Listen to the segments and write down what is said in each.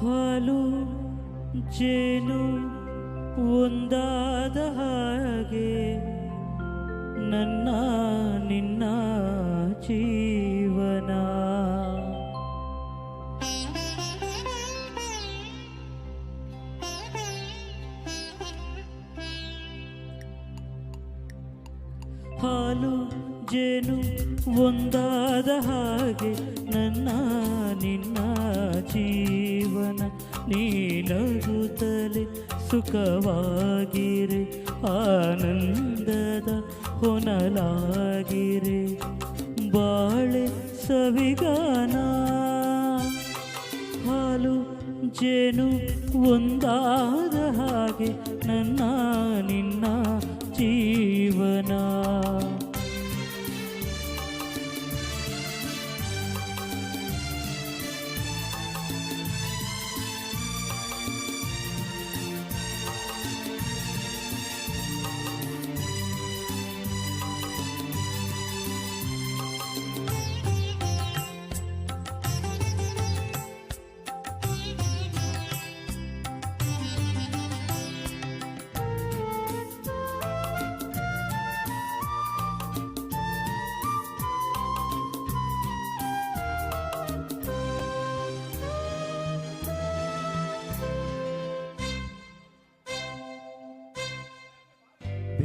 ಹಾಲು ಜೇನು ಒಂದಾದ ಹಾಗೆ ನನ್ನ ನಿನ್ನ ಜೀವನ. ಹಾಲು ಜೇನು ಒಂದಾದ ಹಾಗೆ ನನ್ನ ನಿನ್ನ ಜೀವನ ನೀನಗುತ್ತಲೇ ಸುಖವಾಗಿರೆ, ಆನಂದದ ಹೊನಲಾಗಿರೆ. ಬಾಳೆ ಸವಿಗಾನ ಹಾಲು ಜೇನು ಒಂದಾದ ಹಾಗೆ ನನ್ನ ನಿನ್ನ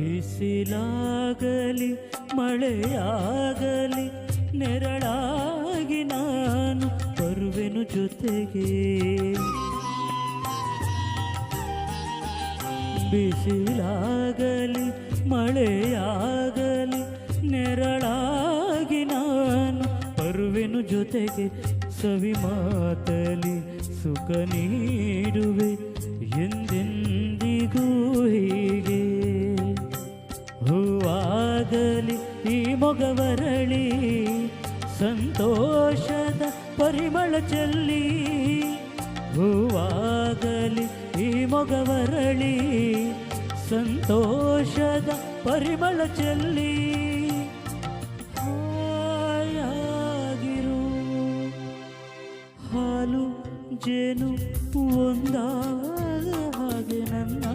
ಬಿಸಿಲಾಗಲಿ, ಮಳೆಯಾಗಲಿ, ನೆರಳಾಗಿ ನಾನು ಬರುವೆನು ಜೊತೆಗೆ. ಬಿಸಿಲಾಗಲಿ, ಮಳೆಯಾಗಲಿ, ನೆರಳಾಗಿ ನಾನು ಬರುವೆನು ಜೊತೆಗೆ. ಸವಿ ಮಾತಲಿ ಸುಖ ನೀಡುವೆ ಎಂದೆಂದಿಗೂ ಈ ಮೊಗವರಳಿ ಸಂತೋಷದ ಪರಿಮಳ ಚೆಲ್ಲಿ, ಹೂವಾಗಲಿ ಈ ಮೊಗವರಳಿ, ಸಂತೋಷದ ಪರಿಮಳ ಚೆಲ್ಲಿ, ಹಾಯಾಗಿರು. ಹಾಲು ಜೇನು ಒಂದಾದ ಹಾಗೆ ನನ್ನ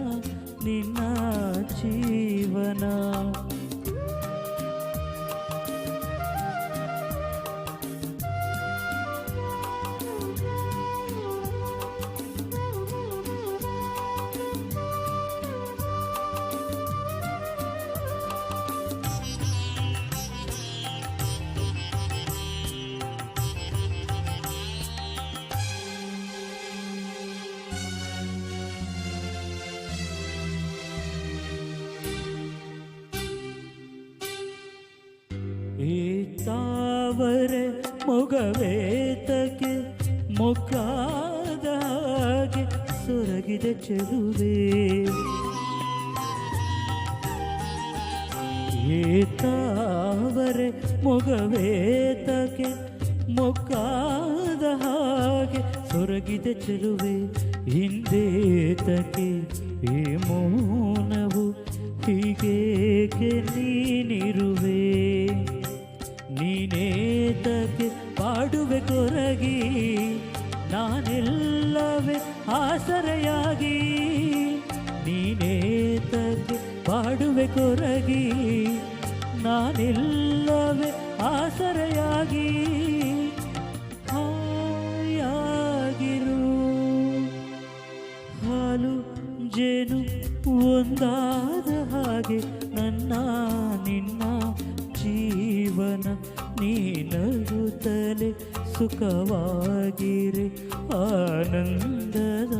ನಿನ್ನ ಜೀವನ. ತಾವರೆ ಮೊಗವೇತಕ್ಕೆ ಮೊಕ್ಕಾದಾಗೆ ಸೊರಗಿದ ಚೆಲುವೆ. ಏತಾವರೆ ತಾವರೆ ಮೊಗವೇತಕ್ಕೆ, ಮೊಕ್ಕಾದ ಹಾಗೆ ಸೊರಗಿದ ಚೆಲುವೆ. ಹಿಂದೇತಕ್ಕೆ ಈ ಮೌನವು ಹೀಗೇಕೆ ನೀನಿರುವೆ? ನೀನೇತಕ್ಕೆ ಪಾಡುವೆ ಕೊರಗಿ, ನಾನೆಲ್ಲವೇ ಆಸರೆಯಾಗಿ. ನೀನೇತಕ್ಕೆ ಪಾಡುವೆ ಕೊರಗಿ, ನಾನೆಲ್ಲವೇ ಆಸರೆಯಾಗಿ. ಹಾಯಾಗಿರು ಹಾಲು ಜೇನು, ಒಂದಾದ ಹಾಗೆ ನನ್ನ ನಿನ್ನ ಜೀವನ ನೀನಗುತ್ತಲೆ ಸುಖವಾಗಿರೆ ಆನಂದದ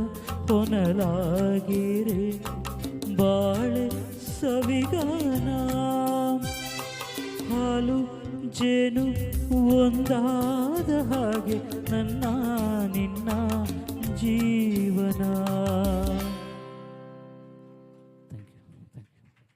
ಹೊನಲಾಗಿರೆ ಬಾಳೆ ಸವಿಗಾನ ಹಾಲು ಜೇನು ಒಂದಾದ ಹಾಗೆ ನನ್ನ ನಿನ್ನ ಜೀವನ.